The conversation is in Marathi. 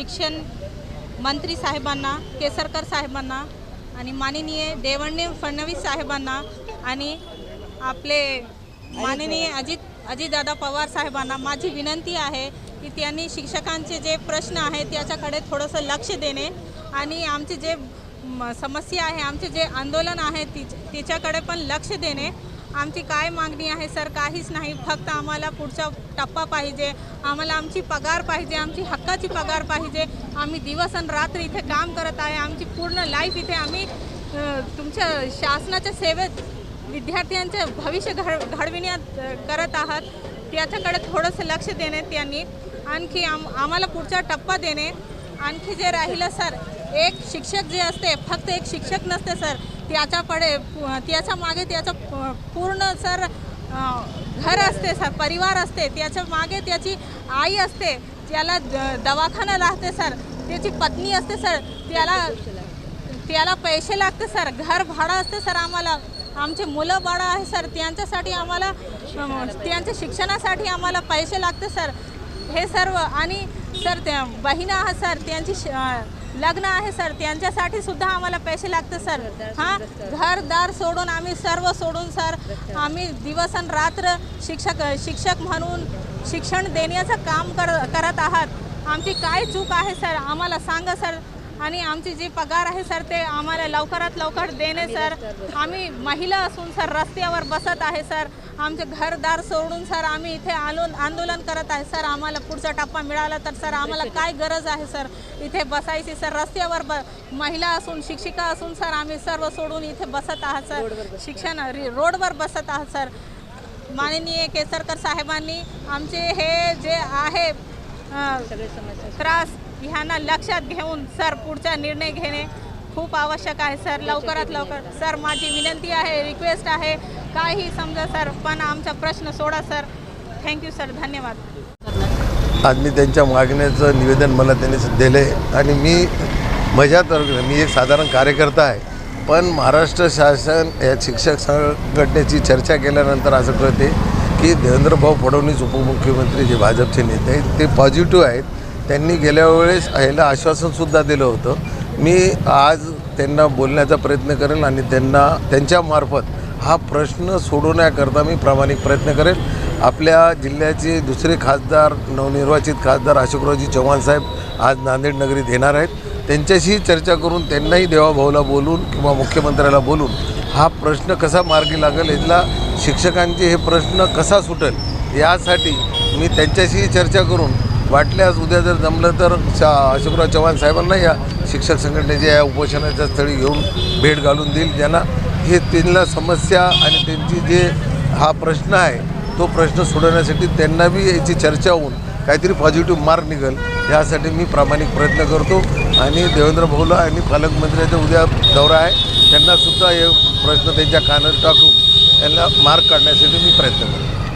शिक्षण मंत्री साहेबांना केसरकर साहेबांना आणि माननीय देवण्णे फडणवीस साहेबांना आणि आपले माननीय अजित अजितदादा पवार साहेबांना माझी विनंती आहे की त्यांनी शिक्षकांचे जे प्रश्न आहेत त्याच्याकडे थोडंसं लक्ष देणे आणि आमचे जे म, समस्या आहे आमचे जे आंदोलन आहे ति तिच्याकडे पण लक्ष देणे. आमची काय मागणी आहे सर काहीच नाही. फक्त आम्हाला पुढचा टप्पा पाहिजे. आम्हाला आमची पगार पाहिजे आमची हक्काची पगार पाहिजे. आम्ही दिवस आणि रात्र इथे काम करत आहे. आमची पूर्ण लाईफ इथे आम्ही तुमच्या शासनाच्या सेवेत विद्यार्थ्यांचे भविष्य घड घडविण्यात करत आहात. त्याच्याकडे थोडंसं लक्ष देणे त्यांनी. आणखी आम आम्हाला पुढचा टप्पा देणे. आणखी जे राहिलं सर एक शिक्षक जे असते फक्त एक शिक्षक नसते सर. त्याच्याकडे त्याच्यामागे त्याचं पूर्ण सर घर असते सर परिवार असते त्याच्यामागे त्याची आई असते त्याला द- दवाखाना लागते सर त्याची पत्नी असते सर त्याला त्याला पैसे लागते सर घर भाडं असते सर आम्हाला. आमचे मुलं बाळं आहे सर त्यांच्यासाठी आम्हाला त्यांच्या शिक्षणासाठी आम्हाला पैसे लागते सर. हे सर्व आणि सर त्या बहिणा आहे सर त्यांची श- लग्न आहे सर. त्यांच्यासाठी सुद्धा आम्हाला पैसे लागते सर. हां? घरदार सोडून आम्ही सर्व सोडून सर आम्ही दिवस आणि रात्र शिक्षक शिक्षक म्हणून शिक्षण देण्याचं काम कर करत आहात. आमची काय चूक आहे सर? आम्हाला सांगा सर. आणि आमची जी पगार आहे सर ते आम्हाला लवकरात लवकर देणे सर. आम्ही महिला असून सर रस्त्यावर बसत आहे सर. आमचे घरदार सोडून सर आम्ही इथे आलो आंदोलन करत आहे सर. आम्हाला पुढचा टप्पा मिळाला तर सर आम्हाला काय गरज आहे सर? इथे बसायची सर. रस्त्यावर ब महिला असून शिक्षिका असून सर आम्ही सर्व सोडून इथे बसत आहात सर. शिक्षण रि- रोडवर बसत आहात सर. माननीय केसरकर साहेबांनी आमचे हे जे आहे त्रास ह्यांना लक्षात घेऊन सर पुढचा निर्णय घेणे खूप आवश्यक आहे. सर लवकरात लवकर. सर माझी विनंती आहे रिक्वेस्ट आहे. काही समजा सर पण आमचा प्रश्न सोडा सर. Thank you sir. धन्यवाद. आज मी त्यांच्या मागण्याचं निवेदन मला त्यांनी दिलं आहे आणि मी मजा तर्फे मी एक साधारण कार्यकर्ता आहे. पण महाराष्ट्र शासन या शिक्षक संघटनेची चर्चा केल्यानंतर असं कळते की देवेंद्रभाऊ फडणवीस उपमुख्यमंत्री जे भाजपचे नेते आहेत ते पॉझिटिव्ह आहेत. त्यांनी गेल्या वेळेस ह्याला आश्वासनसुद्धा दिलं होतं. मी आज त्यांना बोलण्याचा प्रयत्न करेन आणि त्यांना त्यांच्यामार्फत हा प्रश्न सोडवण्याकरता मी प्रामाणिक प्रयत्न करेन. आपल्या जिल्ह्याचे दुसरे खासदार नवनिर्वाचित खासदार अशोकरावजी चव्हाण साहेब आज नांदेड नगरीत येणार आहेत. त्यांच्याशी चर्चा करून त्यांनाही देवाभाऊला बोलून किंवा मुख्यमंत्र्याला बोलून हा प्रश्न कसा मार्गी लागेल यातला शिक्षकांचे हे प्रश्न कसा सुटेल यासाठी मी त्यांच्याशी चर्चा करून वाटल्यास उद्या जर जमलं तर शा अशोकराव चव्हाण साहेबांना या शिक्षक संघटनेच्या या उपोषणाच्या स्थळी घेऊन भेट घालून देईल ज्यांना हे त्यांना समस्या आणि त्यांची जे हा प्रश्न आहे तो प्रश्न सोडवण्यासाठी त्यांना बी याची चर्चा होऊन काहीतरी पॉझिटिव्ह मार्ग निघेल यासाठी मी प्रामाणिक प्रयत्न करतो. आणि देवेंद्र भाऊला आणि पालकमंत्र्याचा उद्या दौरा आहे त्यांनासुद्धा हे प्रश्न त्यांच्या कानात टाकून त्यांना मार्ग काढण्यासाठी मी प्रयत्न करतो.